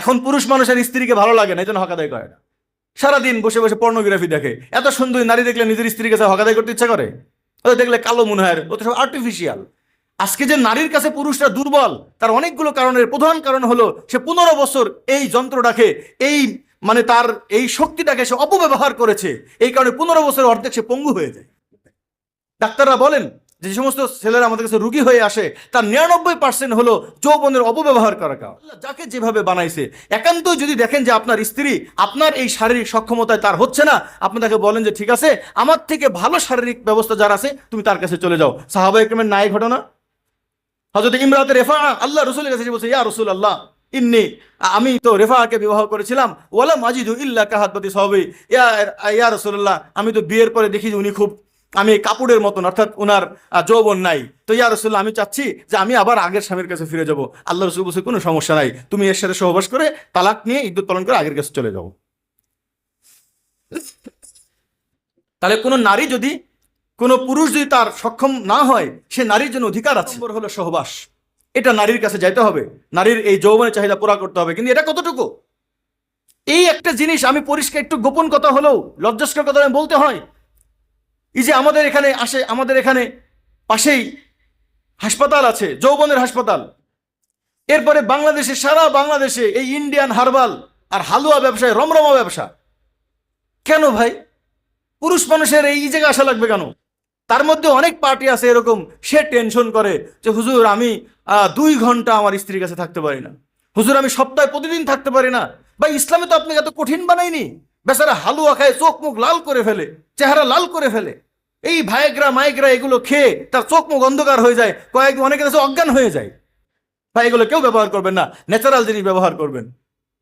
এখন পুরুষ মানুষের স্ত্রীকে ভালো লাগে না, এই জন্য হকাদাই করে না। সারাদিন বসে বসে পর্নোগ্রাফি দেখে। এত সুন্দরী নারী দেখলে নিজের স্ত্রীর কাছে হকাদাই করতে ইচ্ছা করে? ও দেখলে কালো মনে হয় ও তো সব আর্টিফিশিয়াল আজকে যে নারীর কাছে পুরুষরা দুর্বল, তার অনেকগুলো কারণের প্রধান কারণ হলো, সে পনেরো বছর এই যন্ত্রটাকে, এই মানে তার এই শক্তিটাকে সে অপব্যবহার করেছে। এই কারণে পনেরো বছরের অর্ধেক সে পঙ্গু হয়ে যায়। ডাক্তাররা বলেন যে সমস্ত ছেলেরা আমাদের কাছে রুগী হয়ে আসে, তার নিরানব্বই পার্সেন্ট হলো যৌবনের অপব্যবহার করা কারণ। যাকে যেভাবে বানাইছে, একান্তই যদি দেখেন যে আপনার স্ত্রী আপনার এই শারীরিক সক্ষমতায় তার হচ্ছে না, আপনি তাকে বলেন যে, ঠিক আছে, আমার থেকে ভালো শারীরিক ব্যবস্থা যার আছে, তুমি তার কাছে চলে যাও। সাহাবা একরমের ন্যায় ঘটনা? হজরত ইমরাতে রেফা আল্লাহ রসুলের কাছে বলছে, ইয়া রসুল আল্লাহ ইন্নি আমি তো রেফাকে বিবাহ করেছিলাম ওয়ালা মাজিদু ইল্লা কাহাতপতি সবই ইয়া ইয়া রসুল্লাহ আমি তো বিয়ের পরে দেখি যে উনি খুব আমি কাপড়ের মতন অর্থাৎ ওনার যৌবন নাই। তো ইয়া রসুল্লাহ আমি চাচ্ছি যে আমি আবার আগের স্বামীর কাছে ফিরে যাব। আল্লাহ রসুল বলছে কোনো সমস্যা নাই। তুমি এর সাথে সহবাস করে তালাক নিয়ে ইদ্যুৎ পালন করে আগের কাছে চলে যাও। তাহলে কোনো নারী যদি কোনো পুরুষ যদি তার সক্ষম না হয় সে নারীর জন্য অধিকার আছে। হলো সহবাস। এটা নারীর কাছে যাইতে হবে। নারীর এই যৌবনের চাহিদা পুরা করতে হবে। কিন্তু এটা কতটুকু? এই একটা জিনিস আমি পরিষ্কার একটু গোপন কথা হলেও লজ্জাস্কর কথা আমি বলতে হয়। এই যে আমাদের এখানে আসে, আমাদের এখানে পাশেই হাসপাতাল আছে, যৌবনের হাসপাতাল। এরপরে বাংলাদেশে, সারা বাংলাদেশে এই ইন্ডিয়ান হার্বাল আর হালুয়া ব্যবসায়, রমরমা ব্যবসা। কেন ভাই? পুরুষ মানুষের এই জায়গায় আসা লাগবে কেন? তার মধ্যে অনেক পার্টি আছে এরকম, সে টেনশন করে যে, হুজুর, আমি দুই ঘণ্টা আমার স্ত্রীর কাছে থাকতে পারি না। হুজুর, আমি সপ্তাহে প্রতিদিন থাকতে পারি না। ভাই, ইসলামে তো আপনাকে এত কঠিন বানাইনি বেচারা হালুয়া খায়, চোখ মুখ লাল করে ফেলে, চেহারা লাল করে ফেলে। এই ভাইগ্রা মাইগ্রা এগুলো খেয়ে তার চোখ মুখ অন্ধকার হয়ে যায়। কয়েকদিন অনেকের কাছে অজ্ঞান হয়ে যায়। ভাই, এগুলো কেউ ব্যবহার করবেন না। ন্যাচারাল জিনিস ব্যবহার করবেন।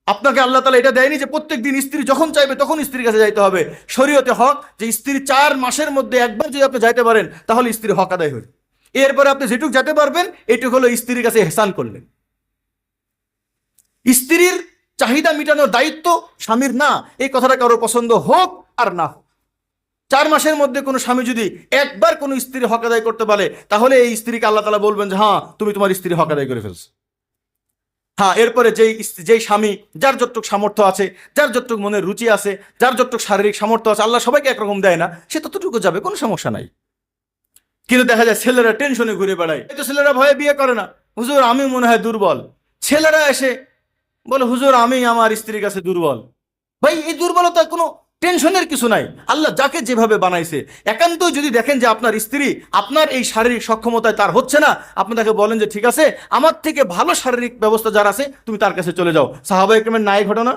আপনাকে আল্লাহ তালা এটা দেয়নি যে প্রত্যেক দিন স্ত্রী যখন চাইবে তখন স্ত্রীর কাছে যাইতে হবে। শরীয়তে হক যে স্ত্রী চার মাসের মধ্যে একবার যদি আপনি যাইতে পারেন, তাহলে স্ত্রীর হক আদায় হয়ে এরপরে আপনি যেটুক যেতে পারবেন, এটুক হলো স্ত্রীর কাছে হেসান করলেন। স্ত্রীর চাহিদা মেটানোর দায়িত্ব স্বামীর না। এই কথাটা কারও পছন্দ হোক আর না হোক। চার মাসের মধ্যে কোনো স্বামী যদি একবার কোনো স্ত্রীর হক আদায় করতে পারে, তাহলে এই স্ত্রীকে আল্লাহ তালা বলবেন যে হ্যাঁ তুমি তোমার স্ত্রীর হক আদায় করে ফেলছো। হ্যাঁ এরপরে যেই যেই স্বামী, যার যতটুক সামর্থ্য আছে, যার যতটুক মনের রুচি আছে, যার যতটুক শারীরিক সামর্থ্য আছে, আল্লাহ সবাইকে একরকম দেয় না, সে ততটুকু যাবে, কোনো সমস্যা নাই। কিন্তু দেখা যায় ছেলেরা টেনশনে ঘুরে বেড়ায়। এই তো ছেলেরা ভয়ে বিয়ে করে না। হুজুর, আমি মনে হয় দুর্বল। ছেলেরা এসে বলে, হুজুর, আমি আমার স্ত্রীর কাছে দুর্বল। ভাই, এই দুর্বলতা কোনো টেনশনের কিছু নাই। আল্লাহ যাকে যেভাবে বানাইছে। একান্ত যদি দেখেন যে আপনার স্ত্রী আপনার এই শারীরিক সক্ষমতায় তার হচ্ছে না, আপনি তাকে বলেন যে, ঠিক আছে, আমার থেকে ভালো শারীরিক ব্যবস্থা যার আছে, তুমি তার কাছে চলে যাও। সাহাবা একরমের ন্যায় ঘটনা?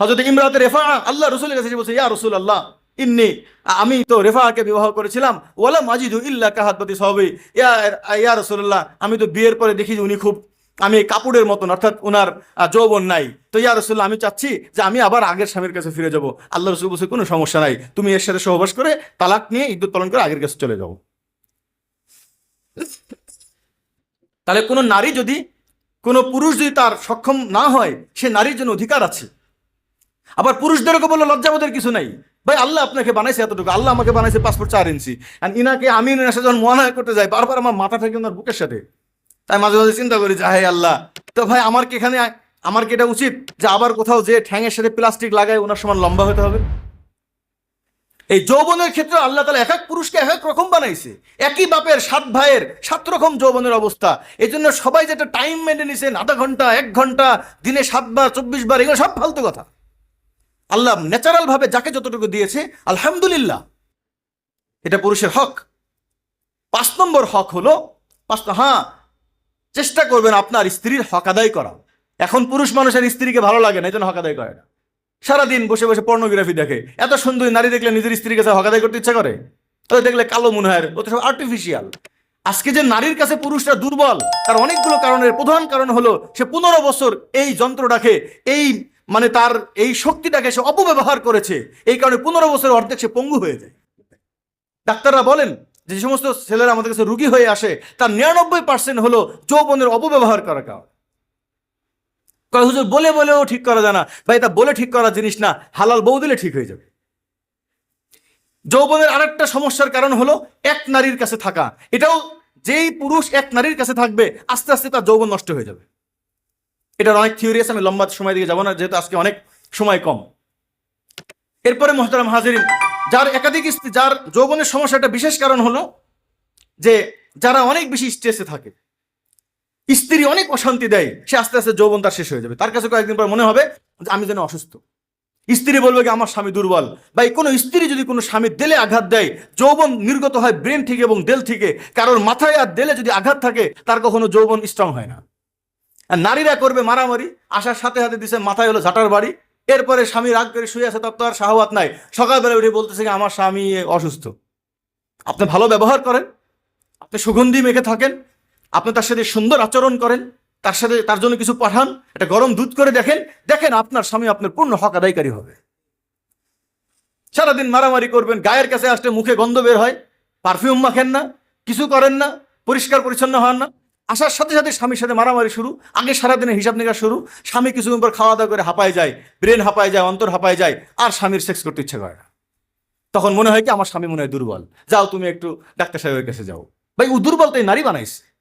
হজরত ইমরাতে রেফা, আল্লাহ রসুলের কাছে বলছে, ইয়া রসুল আল্লাহ ইন্নি, আমি তো রেফাকে বিবাহ করেছিলাম, ওয়ালা মাজিদু ইল্লা কাহাতপতি সবই ইয়া ইয়া রসুল্লাহ আমি তো বিয়ের পরে দেখি যে উনি খুব আমি কাপড়ের মতন, অর্থাৎ ওনার যৌবন নাই। তো ইয়া রসুল্লাহ আমি চাচ্ছি যে আমি আবার আগের স্বামীর কাছে ফিরে যাব। আল্লাহ রসুল বলছে, কোনো সমস্যা নাই। তুমি এর সাথে সহবাস করে তালাক নিয়ে ইদ্যুৎ পালন করে আগের কাছে চলে যাও। তাহলে কোনো নারী যদি, কোনো পুরুষ যদি তার সক্ষম না হয়, সে নারীর জন্য অধিকার আছে। আবার পুরুষদেরকে বলল, লজ্জাবোধের কিছু নাই। ভাই, আল্লাহ আপনাকে বানাইছে এতটুকু। আল্লাহ আমাকে বানাইছে পাসপোর্ট চার ইঞ্চি। আর ইনাকে, আমি যখন মহানায় করতে যাই, বারবার আমার মাথা থেকে ওনার বুকের সাথে। তাই মাঝে মাঝে চিন্তা করি যে হাই আল্লাহ। তো ভাই, আমার কি এখানে, আমার কি এটা উচিত যে আবার কোথাও যে ঠ্যাঙের সাথে প্লাস্টিক লাগায় ওনার সমান লম্বা হতে হবে? এই যৌবনের ক্ষেত্রে আল্লাহ তালা এক এক পুরুষকে এক এক রকম বানাইছে। একই বাপের, সাত ভাইয়ের সাত রকম যৌবনের অবস্থা। এই জন্য সবাই যেটা টাইম মেনে নিছেন, আধা ঘণ্টা, এক ঘণ্টা, দিনে সাতবার চব্বিশ বার, এগুলো সব ফালতু কথা। আল্লাহ ন্যাচারাল ভাবে যাকে যতটুকু দিয়েছে, আলহামদুলিল্লাহ। এটা পুরুষের হক। পাঁচ নম্বর হক হলো, পাঁচ হ্যাঁ চেষ্টা করবেন আপনার স্ত্রীর হক আদায় করা। এখন পুরুষ মানুষের স্ত্রীকে ভালো লাগে না, এই জন্য হক আদায় করে না। সারাদিন বসে বসে পর্নোগ্রাফি দেখে। এত সুন্দরী নারী দেখলে নিজের স্ত্রীর কাছে হক আদায় করতে ইচ্ছা করে? তো দেখলে কালো মনে হয় ও তো সব আর্টিফিশিয়াল আজকে যে নারীর কাছে পুরুষরা দুর্বল, তার অনেকগুলো কারণের প্রধান কারণ হলো, সে পনেরো বছর এই যন্ত্রটাকে, এই মানে তার এই শক্তিটাকে সে অপব্যবহার করেছে। এই কারণে পনেরো বছর অর্ধেক সে পঙ্গু হয়ে যায়। ডাক্তাররা বলেন যে সমস্ত ছেলেরা আমাদের কাছে রুগী হয়ে আসে, তার নিরানব্বই পার্সেন্ট হলো যৌবনের অপব্যবহার করা কারণ। কয়, হুজুর, বলে বলেও ঠিক করা যায় না। ভাই, এটা বলে ঠিক করা জিনিস না। হালাল বউ দিলে ঠিক হয়ে যাবে। যৌবনের আরেকটা সমস্যার কারণ হলো এক নারীর কাছে থাকা। এটাও যেই পুরুষ এক নারীর কাছে থাকবে, আস্তে আস্তে তার যৌবন নষ্ট হয়ে যাবে। এটার অনেক থিওরি আছে, আমি লম্বা সময় দিকে যাব না, যেহেতু আজকে অনেক সময় কম। এরপরে মোহতারাম হাজিরিন যার একাধিক স্ত্রী, যার যৌবনের সমস্যাটা বিশেষ কারণ হলো যে যারা অনেক বেশি স্ট্রেসে থাকে, স্ত্রী অনেক অশান্তি দেয়, সে আস্তে আস্তে যৌবন তার শেষ হয়ে যাবে। তার কাছে কয়েকদিন পর মনে হবে যে আমি যেন অসুস্থ। স্ত্রী বলবে কি, আমার স্বামী দুর্বল। বা কোনো স্ত্রী যদি কোনো স্বামীর দেলে আঘাত দেয়, যৌবন নির্গত হয় ব্রেন থেকে এবং দেল থেকে কারোর মাথায় আর দেলে যদি আঘাত থাকে, তার কখনো যৌবন স্ট্রং হয় না। আর নারীরা করবে মারামারি, আসার সাথে সাথে দিছে মাথায় হলো ঝাঁটার বাড়ি এরপরে স্বামী রাগ করে শুয়ে আছে তার তো আর সাহবাত নাই। সকালবেলা উঠে বলতেছে আমার স্বামী অসুস্থ। আপনি ভালো ব্যবহার করেন। আপনি সুগন্ধি মেখে থাকেন। আপনি তার সাথে সুন্দর আচরণ করেন। তার সাথে, তার জন্য কিছু পাঠান। একটা গরম দুধ করে দেখেন। দেখেন আপনার স্বামী আপনার পূর্ণ হক আদায়কারী হবে। সারাদিন মারামারি করবেন, গায়ের কাছে আসতে মুখে গন্ধ বের হয়, পারফিউম মাখেন না, কিছু করেন না পরিষ্কার পরিচ্ছন্ন হন না। আসার সাথে সাথে স্বামীর সাথে মারামারি শুরু, আগে সারাদিনের হিসাব নিকাশ শুরু, স্বামী কিছুদিন পর খাওয়া দাওয়া করে হাঁপায় যায়, ব্রেন হাঁপায় যায়, অন্তর হাঁপায় যায়, আর স্বামীর সেক্স করতে ইচ্ছে করে না। তখন মনে হয় কি, আমার স্বামী মনে হয় দুর্বল। যাও তুমি একটু ডাক্তার সাহেবের কাছে যাও। ভাই, ও দুর্বল তো নারী বানাইছে।